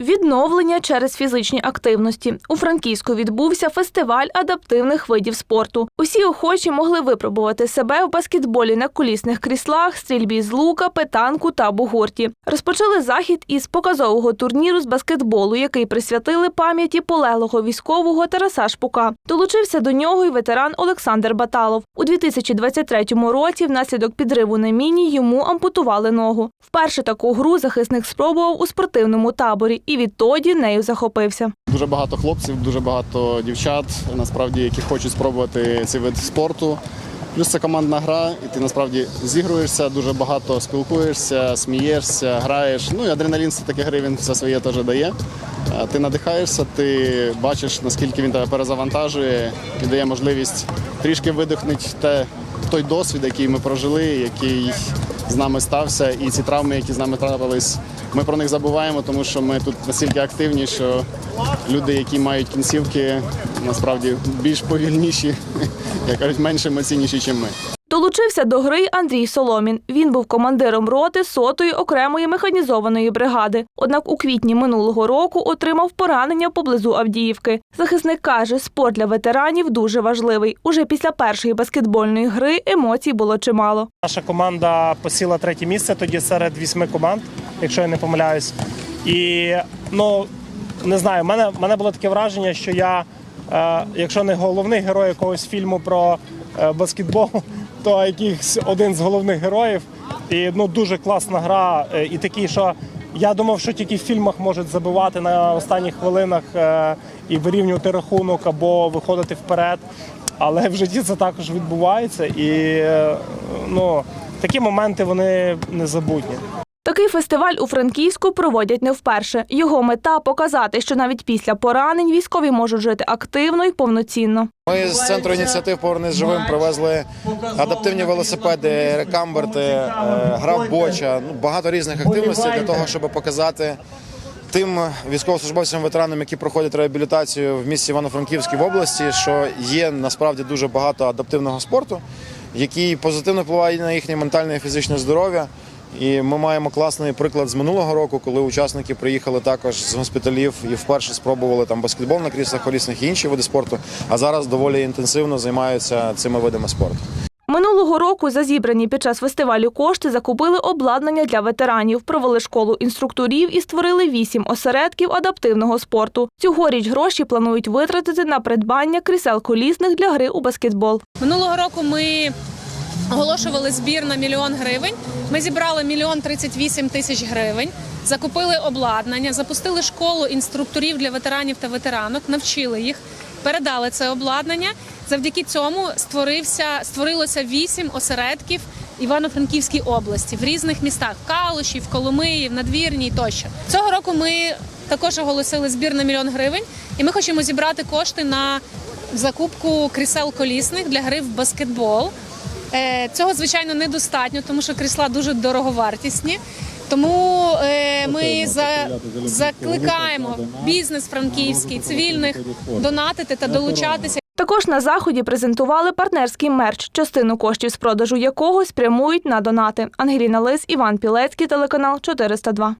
Відновлення через фізичні активності. У Франківську відбувся фестиваль адаптивних видів спорту. Усі охочі могли випробувати себе в баскетболі на колісних кріслах, стрільбі з лука, петанку та бугурті. Розпочали захід із показового турніру з баскетболу, який присвятили пам'яті полеглого військового Тараса Шпука. Долучився до нього й ветеран Олександр Баталов. У 2023 році внаслідок підриву на міні йому ампутували ногу. Вперше таку гру захисник спробував у спортивному таборі і відтоді нею захопився. Дуже багато хлопців, дуже багато дівчат, насправді, які хочуть спробувати цей вид спорту. Плюс це командна гра, і ти насправді зігруєшся, дуже багато спілкуєшся, смієшся, граєш. Ну і адреналін з таких гри він все своє теж дає. Ти надихаєшся, ти бачиш, наскільки він тебе перезавантажує і дає можливість трішки видихнути те, той досвід, який ми прожили, який з нами стався, і ці травми, які з нами трапились, ми про них забуваємо, тому що ми тут настільки активні, що люди, які мають кінцівки, насправді більш повільніші, як кажуть, менш емоційніші, ніж ми. Долучився до гри Андрій Соломін. Він був командиром роти сотої окремої механізованої бригади. Однак у квітні минулого року отримав поранення поблизу Авдіївки. Захисник каже, спорт для ветеранів дуже важливий. Уже після першої баскетбольної гри емоцій було чимало. Наша команда посіла третє місце тоді серед вісьми команд, якщо я не помиляюсь. І ну не знаю, в мене, в мене було таке враження, що я, е, якщо не головний герой якогось фільму про е, баскетбол, то якийсь один з головних героїв. І ну дуже класна гра. е, І такий, що я думав, що тільки в фільмах можуть забивати на останніх хвилинах е, і вирівнювати рахунок або виходити вперед. Але в житті це також відбувається, і е, ну такі моменти вони незабутні. Такий фестиваль у Франківську проводять не вперше. Його мета показати, що навіть після поранень військові можуть жити активно і повноцінно. Ми з центру ініціатив «Повернись живим привезли адаптивні велосипеди, рекамберти, е, гра боча, ну багато різних активностей для того, щоб показати тим військовослужбовцям, ветеранам, які проходять реабілітацію в місті Івано-Франківській в області, що є насправді дуже багато адаптивного спорту, який позитивно впливає на їхнє ментальне і фізичне здоров'я. І ми маємо класний приклад з минулого року, коли учасники приїхали також з госпіталів і вперше спробували там баскетбол на кріслах колісних і інші види спорту. А зараз доволі інтенсивно займаються цими видами спорту. Минулого року за зібрані під час фестивалю кошти закупили обладнання для ветеранів, провели школу інструкторів і створили вісім осередків адаптивного спорту. Цьогоріч гроші планують витратити на придбання крісел колісних для гри у баскетбол. Минулого року ми оголошували збір на мільйон гривень. Ми зібрали мільйон 38 тисяч гривень, закупили обладнання, запустили школу інструкторів для ветеранів та ветеранок, навчили їх, передали це обладнання. Завдяки цьому створився створилося вісім осередків Івано-Франківській області в різних містах Калуші, в Коломиї, в Надвірній тощо. Цього року ми також оголосили збір на мільйон гривень, і ми хочемо зібрати кошти на закупку крісел колісних для гри в баскетбол. Е, Цього звичайно недостатньо, тому що крісла дуже дороговартісні. Тому е, ми за, закликаємо бізнес франківський, цивільних донатити та долучатися. Також на заході презентували партнерський мерч, частину коштів з продажу якого спрямують на донати. Ангеліна Лис, Іван Пілецький, телеканал 402.